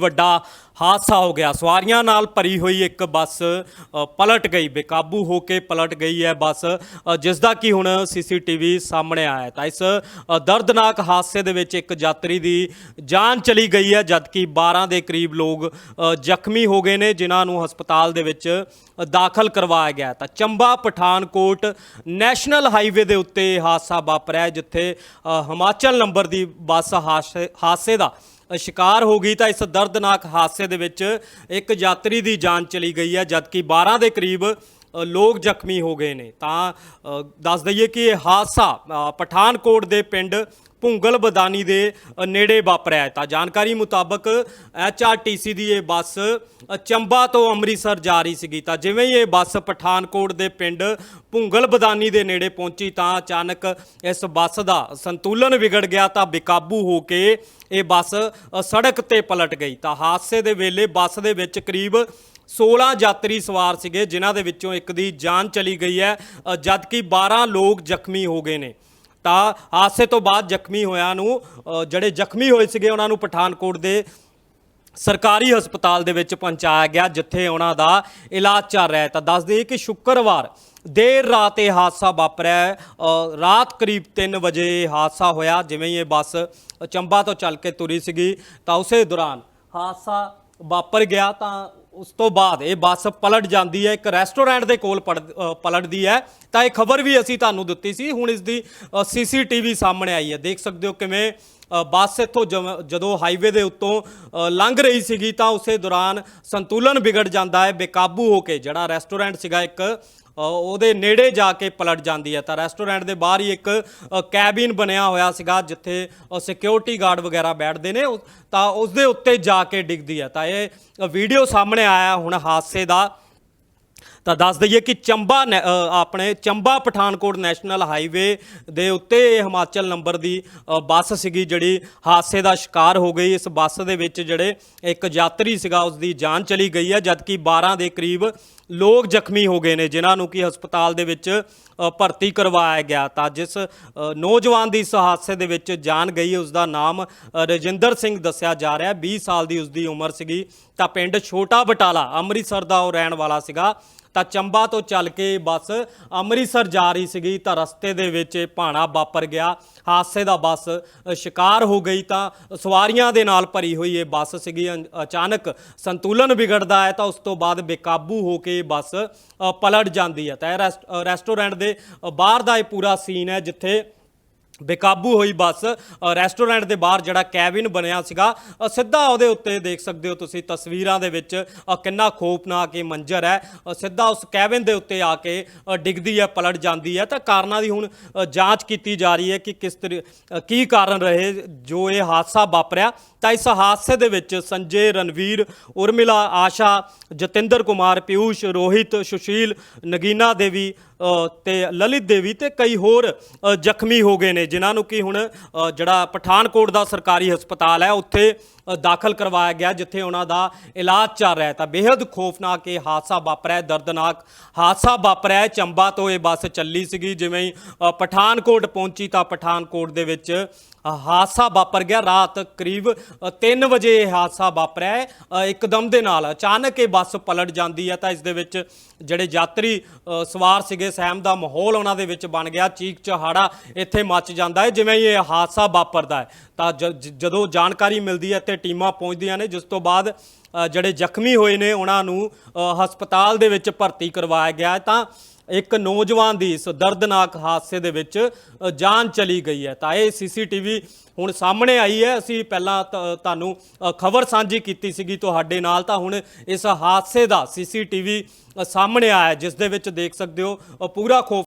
ਵੱਡਾ ਹਾਦਸਾ ਹੋ ਗਿਆ। ਸਵਾਰੀਆਂ ਨਾਲ ਭਰੀ ਹੋਈ ਇੱਕ ਬੱਸ ਪਲਟ ਗਈ। ਬੇਕਾਬੂ ਹੋ ਕੇ ਪਲਟ ਗਈ ਹੈ ਬੱਸ। ਅ, ਜਿਸ ਦਾ ਕੀ ਹੁਣ ਸੀਸੀਟੀਵੀ ਸਾਹਮਣੇ ਆਇਆ ਤਾਂ ਇਸ ਦਰਦਨਾਕ ਹਾਦਸੇ ਦੇ ਵਿੱਚ ਇੱਕ ਯਾਤਰੀ ਦੀ ਜਾਨ ਚਲੀ ਗਈ ਹੈ ਜਦਕਿ 12 ਦੇ ਕਰੀਬ ਲੋਕ ਜ਼ਖਮੀ ਹੋ ਗਏ ਨੇ ਜਿਨ੍ਹਾਂ ਨੂੰ ਹਸਪਤਾਲ ਦੇ ਵਿੱਚ ਦਾਖਲ ਕਰਵਾਇਆ ਗਿਆ ਤਾਂ ਚੰਬਾ ਪਠਾਨਕੋਟ ਨੈਸ਼ਨਲ ਹਾਈਵੇ ਦੇ ਉੱਤੇ ਇਹ ਹਾਦਸਾ ਵਾਪਰਿਆ ਜਿੱਥੇ ਹਿਮਾਚਲ ਨੰਬਰ ਦੀ ਬੱਸ ਹਾਦਸੇ ਹਾਦਸੇ ਦਾ ਸ਼ਿਕਾਰ ਹੋ ਗਈ ਤਾਂ ਇਸ ਦਰਦਨਾਕ ਹਾਦਸੇ ਦੇ ਵਿੱਚ ਇੱਕ ਯਾਤਰੀ ਦੀ ਜਾਨ ਚਲੀ ਗਈ ਹੈ, ਜਦਕਿ 12 ਦੇ ਕਰੀਬ ਲੋਕ ਜ਼ਖਮੀ ਹੋ ਗਏ ਨੇ। ਤਾਂ ਦੱਸ ਦਈਏ ਕਿ ਇਹ ਹਾਦਸਾ ਪਠਾਨਕੋਟ ਦੇ ਪਿੰਡ ਭੁੰਗਲ ਬਦਾਨੀ ਦੇ ਨੇੜੇ ਵਾਪਰਿਆ ਹੈ। ਤਾਂ ਜਾਣਕਾਰੀ ਮੁਤਾਬਕ ਐਚਆਰਟੀਸੀ ਦੀ ਇਹ ਬੱਸ ਚੰਬਾ ਤੋਂ ਅੰਮ੍ਰਿਤਸਰ ਜਾ ਰਹੀ ਸੀਗੀ। ਤਾਂ ਜਿਵੇਂ ਹੀ ਇਹ ਬੱਸ ਪਠਾਨਕੋਟ ਦੇ ਪਿੰਡ ਭੁੰਗਲ ਬਦਾਨੀ ਦੇ ਨੇੜੇ ਪਹੁੰਚੀ, ਤਾਂ ਅਚਾਨਕ ਇਸ ਬੱਸ ਦਾ ਸੰਤੁਲਨ ਵਿਗੜ ਗਿਆ ਤਾਂ ਬੇਕਾਬੂ ਹੋ ਕੇ ਇਹ ਬੱਸ ਸੜਕ ਤੇ ਪਲਟ ਗਈ। ਤਾਂ ਹਾਦਸੇ ਦੇ ਵੇਲੇ ਬੱਸ ਦੇ ਵਿੱਚ ਕਰੀਬ 16 ਯਾਤਰੀ ਸਵਾਰ ਸੀਗੇ, ਜਿਨ੍ਹਾਂ ਦੇ ਵਿੱਚੋਂ ਇੱਕ ਦੀ ਜਾਨ ਚਲੀ ਗਈ ਹੈ। ਜਦਕਿ 12 ਲੋਕ ਜ਼ਖਮੀ ਹੋ ਗਏ ਨੇ। ਤਾਂ ਹਾਦਸੇ ਤੋਂ ਬਾਅਦ ਜ਼ਖਮੀ ਹੋਇਆਂ ਨੂੰ ਜਿਹੜੇ ਜ਼ਖਮੀ ਹੋਏ ਸੀਗੇ ਉਹਨਾਂ ਨੂੰ ਪਠਾਨਕੋਟ ਦੇ ਸਰਕਾਰੀ ਹਸਪਤਾਲ ਦੇ ਵਿੱਚ ਪਹੁੰਚਾਇਆ ਗਿਆ, ਜਿੱਥੇ ਉਹਨਾਂ ਦਾ ਇਲਾਜ ਚੱਲ ਰਿਹਾ ਹੈ। ਤਾਂ ਦੱਸ ਦਈਏ ਕਿ ਸ਼ੁੱਕਰਵਾਰ ਦੇਰ ਰਾਤ ਇਹ ਹਾਦਸਾ ਵਾਪਰਿਆ ਰਾਤ ਕਰੀਬ 3 ਵਜੇ ਇਹ ਹਾਦਸਾ ਹੋਇਆ, ਜਿਵੇਂ ਹੀ ਇਹ ਬੱਸ ਚੰਬਾ ਤੋਂ ਚੱਲ ਕੇ ਤੁਰੀ ਸੀਗੀ। ਤਾਂ ਉਸੇ ਦੌਰਾਨ ਹਾਦਸਾ ਵਾਪਰ ਗਿਆ, ਤਾਂ ਉਸ ਤੋਂ ਬਾਅਦ ਇਹ ਬੱਸ ਪਲਟ ਜਾਂਦੀ ਹੈ, ਇੱਕ ਰੈਸਟੋਰੈਂਟ ਦੇ ਕੋਲ ਪੜ- ਪਲਟਦੀ ਹੈ। ਤਾਂ ਇਹ ਖਬਰ ਵੀ ਅਸੀਂ ਤੁਹਾਨੂੰ ਦਿੱਤੀ ਸੀ। ਹੁਣ ਇਸ ਦੀ ਸੀਸੀਟੀਵੀ ਸਾਹਮਣੇ ਆਈ ਹੈ। ਦੇਖ ਸਕਦੇ ਹੋ ਕਿਵੇਂ ਬੱਸ ਇੱਥੋਂ ਜਮ- ਜਦੋਂ ਹਾਈਵੇ ਦੇ ਉੱਤੋਂ ਲੰਘ ਰਹੀ ਸੀਗੀ ਤਾਂ ਉਸੇ ਦੌਰਾਨ ਸੰਤੁਲਨ ਵਿਗੜ ਜਾਂਦਾ ਹੈ, ਬੇਕਾਬੂ ਹੋ ਕੇ ਜਿਹੜਾ ਰੈਸਟੋਰੈਂਟ ਸੀਗਾ ਇੱਕ ਉਹਦੇ ਨੇੜੇ ਜਾ ਕੇ ਪਲਟ ਜਾਂਦੀ ਹੈ। ਤਾਂ ਰੈਸਟੋਰੈਂਟ ਦੇ ਬਾਹਰ ਹੀ ਇੱਕ ਕੈਬਿਨ ਬਣਿਆ ਹੋਇਆ ਸੀਗਾ, ਜਿੱਥੇ ਸਿਕਿਉਰਿਟੀ ਗਾਰਡ ਵਗੈਰਾ ਬੈਠਦੇ ਨੇ। ਉਹ- ਤਾਂ ਉਸ ਦੇ ਉੱਤੇ ਜਾ ਕੇ ਡਿੱਗਦੀ ਹੈ। ਤਾਂ ਇਹ ਵੀਡੀਓ ਸਾਹਮਣੇ ਆਇਆ, ਹੁਣ ਹਾਦਸੇ ਦਾ। ਤਾਂ ਦੱਸ ਦਈਏ ਕਿ ਚੰਬਾ ਨੈ- ਆਪਣੇ ਚੰਬਾ ਪਠਾਨਕੋਟ ਨੈਸ਼ਨਲ ਹਾਈਵੇ ਦੇ ਉੱਤੇ ਇਹ ਹਿਮਾਚਲ ਨੰਬਰ ਦੀ ਬੱਸ ਸੀਗੀ ਜਿਹੜੀ ਹਾਦਸੇ ਦਾ ਸ਼ਿਕਾਰ ਹੋ ਗਈ। ਇਸ ਬੱਸ ਦੇ ਵਿੱਚ ਜਿਹੜੇ ਇੱਕ ਯਾਤਰੀ ਸੀਗਾ ਉਸ ਦੀ ਜਾਨ ਚਲੀ ਗਈ ਹੈ, ਜਦਕਿ 12 ਦੇ ਕਰੀਬ ਲੋਕ ਜ਼ਖਮੀ ਹੋ ਗਏ ਨੇ, ਜਿਨ੍ਹਾਂ ਨੂੰ ਕਿ ਹਸਪਤਾਲ ਦੇ ਵਿੱਚ ਭਰਤੀ ਕਰਵਾਇਆ ਗਿਆ ਤਾਂ ਜਿਸ ਨੌਜਵਾਨ ਦੀ ਇਸ ਹਾਦਸੇ ਦੇ ਵਿੱਚ ਜਾਨ ਗਈ, ਉਸ ਦਾ ਨਾਮ ਰਜਿੰਦਰ ਸਿੰਘ ਦੱਸਿਆ ਜਾ ਰਿਹਾ ਹੈ। 20 ਸਾਲ ਦੀ ਉਸ ਦੀ ਉਮਰ ਸੀਗੀ। ਤਾਂ ਪਿੰਡ ਛੋਟਾ ਬਟਾਲਾ, ਅੰਮ੍ਰਿਤਸਰ ਦਾ ਉਹ ਰਹਿਣ ਵਾਲਾ ਸੀਗਾ। ਤਾਂ ਚੰਬਾ ਤੋਂ ਚੱਲ ਕੇ ਬੱਸ ਅੰਮ੍ਰਿਤਸਰ ਜਾ ਰਹੀ ਸੀਗੀ, ਤਾਂ ਰਸਤੇ ਦੇ ਵਿੱਚ ਇਹ ਭਾਣਾ ਵਾਪਰ ਗਿਆ। ਹਾਦਸੇ ਦਾ ਬੱਸ ਸ਼ਿਕਾਰ ਹੋ ਗਈ ਤਾਂ ਸਵਾਰੀਆਂ ਦੇ ਨਾਲ ਭਰੀ ਹੋਈ ਇਹ ਬੱਸ ਸੀਗੀ। ਅਨ- ਅਚਾਨਕ ਸੰਤੁਲਨ ਵਿਗੜਦਾ ਹੈ ਤਾਂ ਉਸ ਤੋਂ ਬਾਅਦ ਬੇਕਾਬੂ ਹੋ ਕੇ ਇਹ ਬੱਸ ਪਲਟ ਜਾਂਦੀ ਹੈ। ਤਾਂ ਇਹ ਰੈਸਟ- ਰੈਸਟੋਰੈਂਟ ਦੇ ਬਾਹਰ ਦਾ ਇਹ ਪੂਰਾ ਸੀਨ ਹੈ, ਜਿੱਥੇ ਬੇਕਾਬੂ ਹੋਈ ਬੱਸ ਰੈਸਟੋਰੈਂਟ ਦੇ ਬਾਹਰ ਜਿਹੜਾ ਕੈਬਿਨ ਬਣਿਆ ਸੀਗਾ ਅ, ਸਿੱਧਾ ਉਹਦੇ ਉੱਤੇ ਦੇਖ ਸਕਦੇ ਹੋ ਤੁਸੀਂ ਤਸਵੀਰਾਂ ਦੇ ਵਿੱਚ ਅ, ਕਿੰਨਾ ਖੋਫਨਾਕ ਇਹ ਮੰਜ਼ਰ ਹੈ। ਅ, ਸਿੱਧਾ ਉਸ ਕੈਬਿਨ ਦੇ ਉੱਤੇ ਆ ਕੇ ਅ, ਡਿੱਗਦੀ ਹੈ ਪਲਟ ਜਾਂਦੀ ਹੈ। ਤਾਂ ਕਾਰਨਾਂ ਦੀ ਹੁਣ ਅ, ਜਾਂਚ ਕੀਤੀ ਜਾ ਰਹੀ ਹੈ ਕਿ ਕਿਸ ਤਰੀ ਅ, ਕੀ ਕਾਰਨ ਰਹੇ ਜੋ ਇਹ ਹਾਦਸਾ ਵਾਪਰਿਆ। ਤਾਂ ਇਸ ਹਾਦਸੇ ਦੇ ਵਿੱਚ ਸੰਜੇ ਰਣਵੀਰ ਉਰਮਿਲਾ ਆਸ਼ਾ ਜਤਿੰਦਰ ਕੁਮਾਰ ਪਿਊਸ਼ ਰੋਹਿਤ ਸੁਸ਼ੀਲ ਨਗੀਨਾ ਦੇਵੀ ਤੇ ਲਲਿਤ ਦੇਵੀ ਤੇ ਕਈ ਹੋਰ ਜ਼ਖਮੀ ਹੋ ਗਏ ਨੇ, ਜਿਨ੍ਹਾਂ ਨੂੰ ਕਿ ਹੁਣ ਜਿਹੜਾ ਪਠਾਨਕੋਟ ਦਾ ਸਰਕਾਰੀ ਹਸਪਤਾਲ ਹੈ, ਉੱਥੇ ਦਾਖਲ ਕਰਵਾਇਆ ਗਿਆ, ਜਿੱਥੇ ਉਹਨਾਂ ਦਾ ਇਲਾਜ ਚੱਲ ਰਿਹਾ ਤਾਂ ਬੇहद ਖੌਫਨਾਕ ਇਹ ਹਾਦਸਾ ਵਾਪਰਿਆ ਦਰਦਨਾਕ ਹਾਦਸਾ ਵਾਪਰਿਆ ਚੰਬਾ ਤੋਂ ਇਹ ਬੱਸ ਚੱਲੀ ਸੀਗੀ, ਜਿਵੇਂ ਹੀ ਪਠਾਨਕੋਟ ਪਹੁੰਚੀ ਤਾਂ ਪਠਾਨਕੋਟ ਦੇ ਵਿੱਚ ਹਾਦਸਾ ਵਾਪਰ ਗਿਆ ਰਾਤ ਕਰੀਬ 3 ਵਜੇ ਇਹ ਹਾਦਸਾ ਵਾਪਰਿਆ ਹੈ। ਅ, ਇੱਕਦਮ ਦੇ ਨਾਲ ਅਚਾਨਕ ਇਹ ਬੱਸ ਪਲਟ ਜਾਂਦੀ ਹੈ ਤਾਂ ਇਸ ਦੇ ਵਿੱਚ ਜਿਹੜੇ ਯਾਤਰੀ ਸਵਾਰ ਸੀਗੇ ਸਹਿਮ ਦਾ ਮਾਹੌਲ ਉਹਨਾਂ ਦੇ ਵਿੱਚ ਬਣ ਗਿਆ। ਚੀਕ ਚਹਾੜਾ ਇੱਥੇ ਮੱਚ ਜਾਂਦਾ ਹੈ ਜਿਵੇਂ ਹੀ ਇਹ ਹਾਦਸਾ ਵਾਪਰਦਾ ਹੈ। ਤਾਂ ਜ- ਜਦੋਂ ਜਾਣਕਾਰੀ ਮਿਲਦੀ ਹੈ ਤੇ ਟੀਮਾਂ ਪਹੁੰਚਦੀਆਂ ਨੇ ਜਿਸ ਤੋਂ ਬਾਅਦ ਜਿਹੜੇ ਜ਼ਖਮੀ ਹੋਏ ਨੇ ਉਹਨਾਂ ਨੂੰ ਹਸਪਤਾਲ ਦੇ ਵਿੱਚ ਭਰਤੀ ਕਰਵਾਇਆ ਗਿਆ ਹੈ। ਤਾਂ ਇੱਕ ਨੌਜਵਾਨ ਦੀ ਇਸ ਦਰਦਨਾਕ ਹਾਦਸੇ ਦੇ ਵਿੱਚ ਜਾਨ ਚਲੀ ਗਈ ਹੈ। ਤਾਂ ਇਹ ਸੀਸੀਟੀਵੀ ਹੁਣ ਸਾਹਮਣੇ ਆਈ ਹੈ। ਅਸੀਂ ਪਹਿਲਾਂ ਤ- ਤੁਹਾਨੂੰ ਖਬਰ ਸਾਂਝੀ ਕੀਤੀ ਸੀਗੀ ਤੁਹਾਡੇ ਨਾਲ। ਤਾਂ ਹੁਣ ਇਸ ਹਾਦਸੇ ਦਾ ਸੀਸੀਟੀਵੀ ਸਾਹਮਣੇ ਆਇਆ ਜਿਸ ਦੇ ਵਿੱਚ ਦੇਖ ਸਕਦੇ ਹੋ ਪੂਰਾ ਖੋਫ